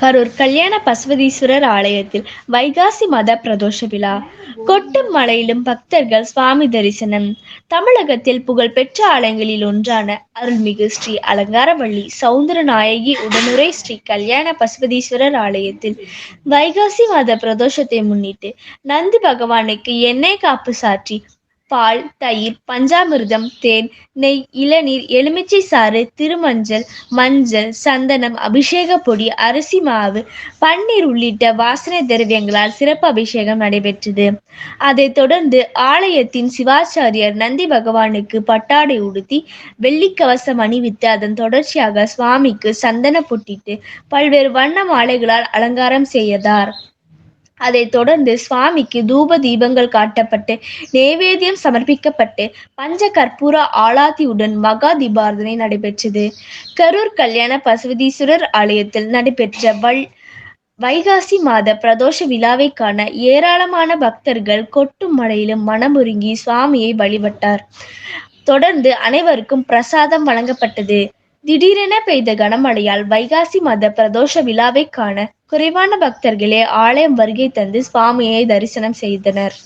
கரூர் கல்யாண பசுவதீஸ்வரர் ஆலயத்தில் வைகாசி மத பிரதோஷ விழா. கொட்டும் மலையிலும் பக்தர்கள் சுவாமி தரிசனம். தமிழகத்தில் புகழ்பெற்ற ஆலயங்களில் ஒன்றான அருள்மிகு ஸ்ரீ அலங்காரவள்ளி சௌந்தரநாயகி உடனுரை ஸ்ரீ கல்யாண பசுபதீஸ்வரர் ஆலயத்தில் வைகாசி மத பிரதோஷத்தை முன்னிட்டு நந்தி பகவானுக்கு எண்ணெய் காப்பு சாற்றி பால் தயிர் பஞ்சாமிர்தம் தேன் நெய் இளநீர் எலுமிச்சை சாறு திருமஞ்சள் மஞ்சள் சந்தனம் அபிஷேக பொடி அரிசி மாவு பன்னீர் உள்ளிட்ட வாசனை திரவியங்களால் சிறப்பு அபிஷேகம் நடைபெற்றது. அதைத் தொடர்ந்து ஆலயத்தின் சிவாச்சாரியர் நந்தி பகவானுக்கு பட்டாடை உடுத்தி வெள்ளிக்கவசம் அணிவித்து அதன் தொடர்ச்சியாக சுவாமிக்கு சந்தன பொட்டிட்டு பல்வேறு வண்ண மாலைகளால் அலங்காரம் செய்தார். அதைத் தொடர்ந்து சுவாமிக்கு தூப தீபங்கள் காட்டப்பட்டு நைவேத்தியம் சமர்ப்பிக்கப்பட்டு பஞ்ச கற்பூர ஆலாதியுடன் மகா தீபாரதனை நடைபெற்றது. கரூர் கல்யாண பசுவதீஸ்வரர் ஆலயத்தில் நடைபெற்ற வள் வைகாசி மாத பிரதோஷ விழாவை காண ஏராளமான பக்தர்கள் கொட்டும் மழையிலும் மனமுருங்கி சுவாமியை வழிபட்டார். தொடர்ந்து அனைவருக்கும் பிரசாதம் வழங்கப்பட்டது. திடீரென பெய்த கனமழையால் வைகாசி மத பிரதோஷ விழாவை காண குறைவான பக்தர்களே ஆலயம் வருகை தந்து சுவாமியை தரிசனம் செய்தனர்.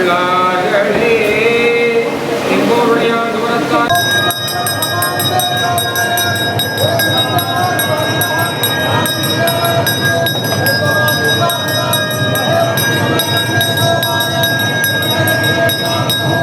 எல்லா Música